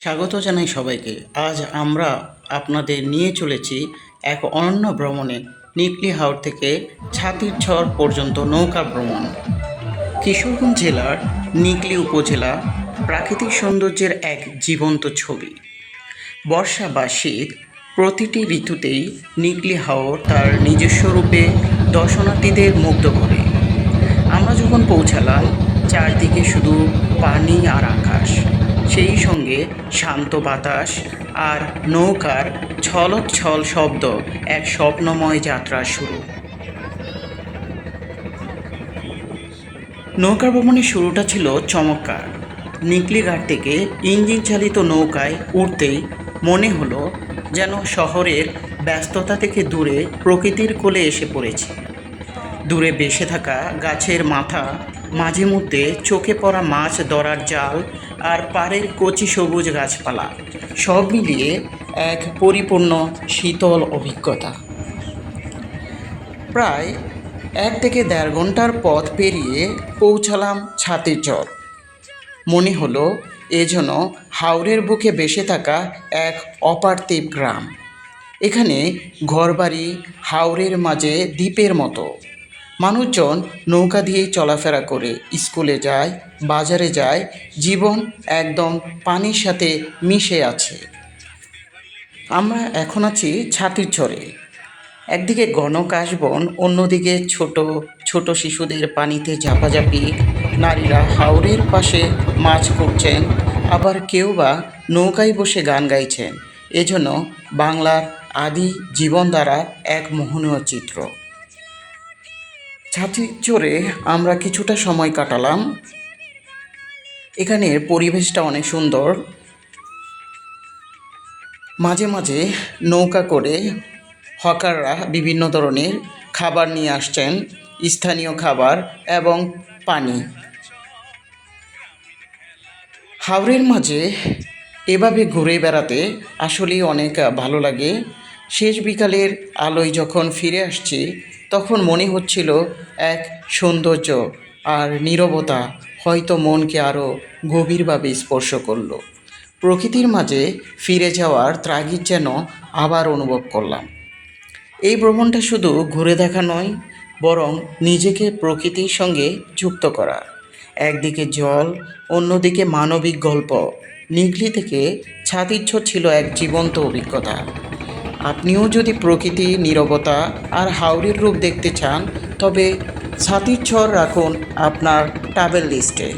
স্বাগত জানাই সবাইকে। আজ আমরা আপনাদের নিয়ে চলেছি এক অনন্য ভ্রমণে নিকলি হাওর থেকে ছাতির ছড় পর্যন্ত নৌকা ভ্রমণ। কিশোরগঞ্জ জেলার নিকলি উপজেলা প্রাকৃতিক সৌন্দর্যের এক জীবন্ত ছবি। বর্ষা বা শীত প্রতিটি ঋতুতেই নিকলি হাওর তার নিজস্ব রূপে দর্শনার্থীদের মুগ্ধ করে। আমরা যখন পৌঁছালাম, চারদিকে শুধু পানি আর আকাশ। সেই সঙ্গে শান্ত বাতাস আর নৌকার ছলক ছল শব্দ এক স্বপ্নময় যাত্রা শুরু। নৌকা ভ্রমণের শুরুটা ছিল চমৎকার। নিকলিঘাট থেকে ইঞ্জিন চালিত নৌকায় উঠতেই মনে হলো যেন শহরের ব্যস্ততা থেকে দূরে প্রকৃতির কোলে এসে পড়েছে। দূরে বেসে থাকা গাছের মাথা মাঝে মধ্যে চোখে পড়া মাছ ধরার জাল আর পাড়ের কচি সবুজ গাছপালা, সব মিলিয়ে এক পরিপূর্ণ শীতল অভিজ্ঞতা। প্রায় এক থেকে দেড় ঘণ্টার পথ পেরিয়ে পৌঁছালাম ছাতির চর। মনে হলো এ যেন হাওরের বুকে বেসে থাকা এক অপার্থিব গ্রাম। এখানে ঘরবাড়ি হাওরের মাঝে দ্বীপের মতো। মানুষজন নৌকা দিয়ে চলাফেরা করে, স্কুলে যায়, বাজারে যায়, জীবন একদম পানির সাথে মিশে আছে। আমরা এখন আছি ছাতির চরে একদিকে ঘন অন্যদিকে ছোট ছোট শিশুদের পানিতে ঝাপাঝাপি, নারীরা হাওরের পাশে মাছ করছেন, আবার কেউ বা নৌকায় বসে গান গাইছেন। এজন্য বাংলার আদি জীবন দ্বারা এক মোহনীয় চিত্র। ছাতি চড়ে আমরা কিছুটা সময় কাটালাম। এখানের পরিবেশটা অনেক সুন্দর। মাঝে মাঝে নৌকা করে হকাররা বিভিন্ন ধরনের খাবার নিয়ে আসছেন, স্থানীয় খাবার এবং পানি। হাওরের মাঝে এভাবে ঘুরে বেড়াতে আসলেই অনেক ভালো লাগে। শেষ বিকালের আলোয় যখন ফিরে আসছি তখন মনে হচ্ছিল এক সৌন্দর্য আর নীরবতা হয়তো মনকে আরও গভীরভাবে স্পর্শ করল। প্রকৃতির মাঝে ফিরে যাওয়ার ত্রাগিক যেন আবার অনুভব করলাম। এই ভ্রমণটা শুধু ঘুরে দেখা নয়, বরং নিজেকে প্রকৃতির সঙ্গে যুক্ত করা। একদিকে জল, অন্যদিকে মানবিক গল্প। নিগলি থেকে ছাতিচ্ছ ছিল এক জীবন্ত অভিজ্ঞতা। আপনিও যদি প্রকৃতি, নিরবতা আর হাওড়ির রূপ দেখতে চান, তবে ছাতিচ্ছর রাখুন আপনার ট্রাভেল লিস্টে